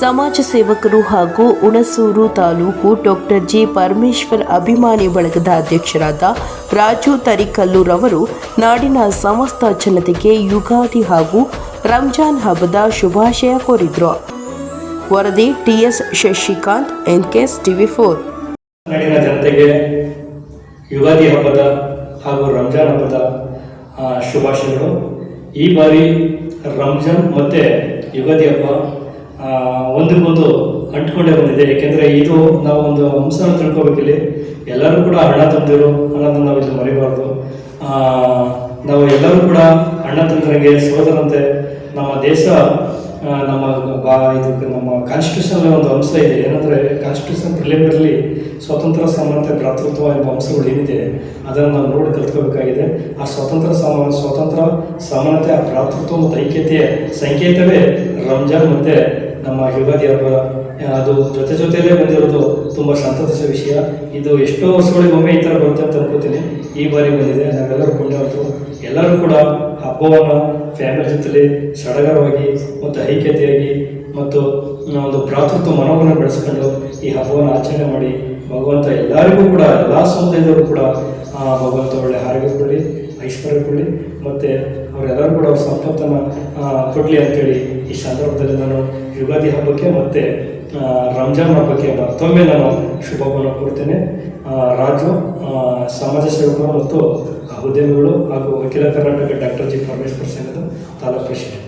ಸಮಾಜ ಸೇವಕರು ಹಾಗೂ ಹುಣಸೂರು ತಾಲೂಕು ಡಾಕ್ಟರ್ ಜಿ ಪರಮೇಶ್ವರ್ ಅಭಿಮಾನಿ ಬಳಗದ ಅಧ್ಯಕ್ಷರಾದ ರಾಜು ತರಿಕಲ್ಲೂರವರು ನಾಡಿನ ಸಮಸ್ತ ಜನತೆಗೆ ಯುಗಾದಿ ಹಾಗೂ ರಂಜಾನ್ ಹಬ್ಬದ ಶುಭಾಶಯ ಕೋರಿದ್ರು. ವರದಿ TS Shashikanth NKS TV four. ನಾಡಿನ ಜನತೆಗೆ ಯುಗಾದಿ ಹಬ್ಬದ ಹಾಗೂ ರಂಜಾನ್ ಹಬ್ಬದ ಶುಭಾಶಯಗಳು. ಈ ಬಾರಿ ರಂಜಾನ್ ಮತ್ತು ಯುಗಾದಿ ಹಬ್ಬ ಒಂದಕ್ಕೊಂದು ಅಂಟ್ಕೊಂಡೇ ಬಂದಿದೆ. ಏಕೆಂದರೆ ಇದು ನಾವು ಒಂದು ಅಂಶನ ತಿಳ್ಕೊಬೇಕಿಲ್ಲಿ ಎಲ್ಲರೂ ಕೂಡ ಹಣ ತಂದಿರು ಅನ್ನೋದನ್ನು ನಾವು ಇಲ್ಲಿ ಮರಿಬಾರ್ದು. ನಾವು ಎಲ್ಲರೂ ಕೂಡ ಅಣ್ಣ ತಂದರಿಗೆ ಸೋದರಂತೆ. ನಮ್ಮ ದೇಶ ನಮ್ಮ ಬಾ ಇದಕ್ಕೆ ನಮ್ಮ ಕಾನ್ಸ್ಟಿಟ್ಯೂಷನ್ ಒಂದು ಅಂಶ ಇದೆ. ಏನಂದರೆ ಕಾನ್ಸ್ಟಿಟ್ಯೂಷನ್ ಪ್ರಿಲಿಮಿನರಿ ಸ್ವತಂತ್ರ ಸಮಾನತೆ ಭ್ರಾತೃತ್ವ ಎಂಬ ಅಂಶಗಳು ಏನಿದೆ, ಅದನ್ನು ನಾವು ನೋಡಿ ಕಲ್ತ್ಕೋಬೇಕಾಗಿದೆ. ಆ ಸ್ವತಂತ್ರ, ಸಮ, ಸ್ವತಂತ್ರ ಸಮಾನತೆ ಆ ಭ್ರಾತೃತ್ವ ಮತ್ತು ಐಕ್ಯತೆಯ ಸಂಕೇತವೇ ರಂಜಾನ್ ಮತ್ತು ನಮ್ಮ ಯುಗಾದಿ ಹಬ್ಬ ಅದು ಜೊತೆ ಜೊತೆಯಲ್ಲೇ ಬಂದಿರೋದು ತುಂಬ ಸಂತೋಷದ ವಿಷಯ. ಇದು ಎಷ್ಟೋ ವರ್ಷಗಳಿಗೆ ಒಮ್ಮೆ ಈ ಥರ ಬರುತ್ತೆ ಅಂತ ಅನ್ಕೋತೀನಿ. ಈ ಬಾರಿ ಬಂದಿದೆ, ನಾವೆಲ್ಲರೂ ಕೊಂಡಾಡ್ತು ಎಲ್ಲರೂ ಕೂಡ ಹಬ್ಬವನ್ನು ಫ್ಯಾಮಿಲಿ ಜೊತೆಲಿ ಸಡಗರವಾಗಿ ಮತ್ತು ಐಕ್ಯತೆಯಾಗಿ ಮತ್ತು ಒಂದು ಭ್ರಾತೃತ್ವ ಮನೋಭಾವನೆ ಬೆಳೆಸ್ಕೊಂಡು ಈ ಹಬ್ಬವನ್ನು ಆಚರಣೆ ಮಾಡಿ ಭಗವಂತ ಎಲ್ಲರಿಗೂ ಕೂಡ, ಎಲ್ಲ ಸಮುದಾಯದವರು ಕೂಡ ಭಗವಂತ ಒಳ್ಳೆ ಆರೋಗ್ಯ ಕೊಡಲಿ ಐಶ್ವರ್ಯ ಕೊಡಲಿ, ಮತ್ತು ಅವರೆಲ್ಲರೂ ಕೂಡ ಅವ್ರ ಸಂಪತ್ತನ್ನು ಕೊಡಲಿ ಅಂತೇಳಿ ಈ ಸಂದರ್ಭದಲ್ಲಿ ನಾನು ಯುಗಾದಿ ಹಬ್ಬಕ್ಕೆ ಮತ್ತು ರಂಜಾನ್ ಹಬ್ಬಕ್ಕೆ ಮತ್ತೊಮ್ಮೆ ನಾನು ಶುಭವನ್ನು ಕೊಡ್ತೇನೆ ರಾಜು ಸಮಾಜ ಸೇವಕರು ಮತ್ತು ಉದ್ಯಮಿಗಳು ಹಾಗೂ ಅಖಿಲ ಕರ್ನಾಟಕ ಡಾಕ್ಟರ್ ಜಿ. ಪರಮೇಶ್ವರ್ ಸಂಘದ ತಾಲೂಕು ಪ್ರೆಸಿಡೆಂಟ್.